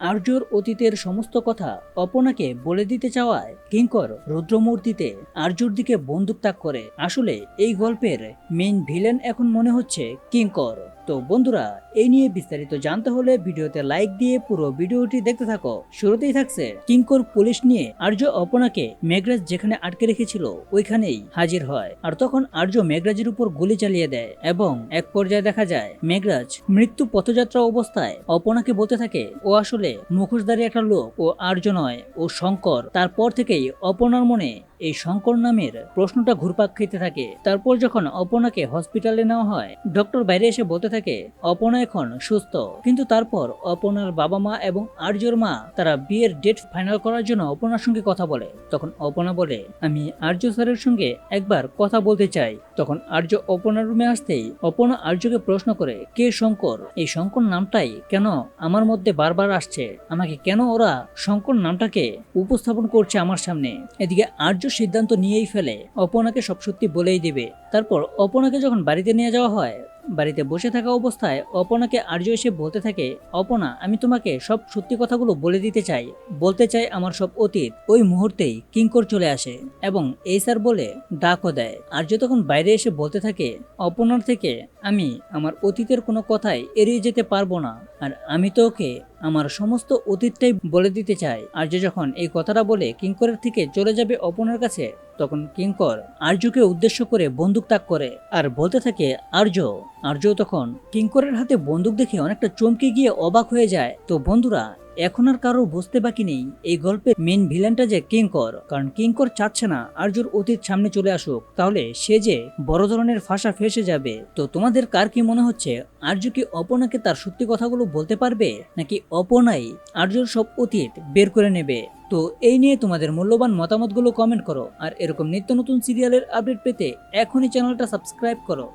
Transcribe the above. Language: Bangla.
আর্যর অতীতের সমস্ত কথা অপনাকে বলে দিতে চাওয়ায় কিঙ্কর রুদ্রমূর্তিতে আর্যর দিকে বন্দুক ত্যাগ করে। আসলে এই গল্পের মেইন ভিলেন এখন মনে হচ্ছে কিঙ্কর। তো বন্ধুরা এই নিয়ে বিস্তারিত জানতে হলে ভিডিওতে লাইক দিয়ে পুরো ভিডিওটি দেখতে থাকো। শুরুতেই থাকছে কিঙ্কর পুলিশ নিয়ে আর্য অপনাকে মেঘরাজ যেখানে আটকে রেখেছিল, ওইখানেই হাজির হয়। আর তখন আর্য মেঘরাজের উপর গুলি চালিয়ে দেয় এবং এক পর্যায়ে দেখা যায় মেঘরাজ মৃত্যু পথযাত্রা অবস্থায় অপনাকে বলতে থাকে, ও আসলে মুখোশধারী একটা লোক, ও আর্য নয়, ও শঙ্কর। তারপর থেকেই অপনার মনে এই শঙ্কর নামের প্রশ্নটা ঘুরপাক খেতে থাকে। তারপর যখন অপনাকে হসপিটালে নেওয়া হয় ডক্টর বাইরে এসে বলতে থাকে, অপনা এখন সুস্থ। কিন্তু তারপর অপনার বাবা মা এবং আর্যর মা, তারা বিয়ের ডেট ফাইনাল করার জন্য অপনার সঙ্গে কথা বলে। তখন অপনা বলে, আমি আর্য স্যারের সঙ্গে একবার কথা বলতে চাই। তখন আর্য অপনার রুমে আসতেই অপনা আর্যকে প্রশ্ন করে, কে শঙ্কর? এই শঙ্কর নামটাই কেন আমার মধ্যে বারবার আসছে? আমাকে কেন ওরা শঙ্কর নামটাকে উপস্থাপন করছে আমার সামনে? এদিকে আর্য সিদ্ধান্ত নিয়েই ফেলে। অপনাকে সব সত্যি বলেই দেবে। তারপর অপনাকে যখন বাড়িতে নিয়ে যাওয়া হয় বাড়িতে বসে থাকা অবস্থায় অপনাকে আর্য এসে বলতে থাকে, অপনা, আমি তোমাকে সব সত্যি কথাগুলো বলে দিতে চাই। বলতে চাই আমার সব অতীত। ওই মুহূর্তেই কিঙ্কর চলে আসে এবং এই স্যার বলে, ডাকও দেয়। আর্য তখন বাইরে এসে বলতে থাকে, অপনার থেকে আমি আমার অতীতের কোনো কথাই এড়িয়ে যেতে পারব না, আর আমি তো ওকে আমার সমস্ত অতীতটাই বলে দিতে চাই। আর্য যখন এই কথাটা বলে কিঙ্করের থেকে চলে যাবে অপনার কাছে, তখন কিঙ্কর আর্যকে উদ্দেশ্য করে বন্দুক তাক করে আর বলতে থাকে, আর্য। আর্য তখন কিঙ্করের হাতে বন্দুক দেখে অনেকটা চমকে গিয়ে অবাক হয়ে যায়। তো বন্ধুরা এখন আর কারও বুঝতে বাকি নেই। এই গল্পের মেন ভিলেনটা যে কিঙ্কর কারণ কিঙ্কর চাচ্ছে না আর্যর অতীত সামনে চলে আসুক। তাহলে সে যে বড় ধরনের ফাঁসা ফেসে যাবে, তো তোমাদের কার কি মনে হচ্ছে? আর্য কি অপনাকে তার সত্যি কথাগুলো বলতে পারবে? নাকি অপনাই আর্যর সব অতীত বের করে নেবে? তো এই নিয়ে তোমাদের মূল্যবান মতামতগুলো কমেন্ট করো। আর এরকম নিত্য নতুন সিরিয়ালের আপডেট পেতে এখনই চ্যানেলটা সাবস্ক্রাইব করো।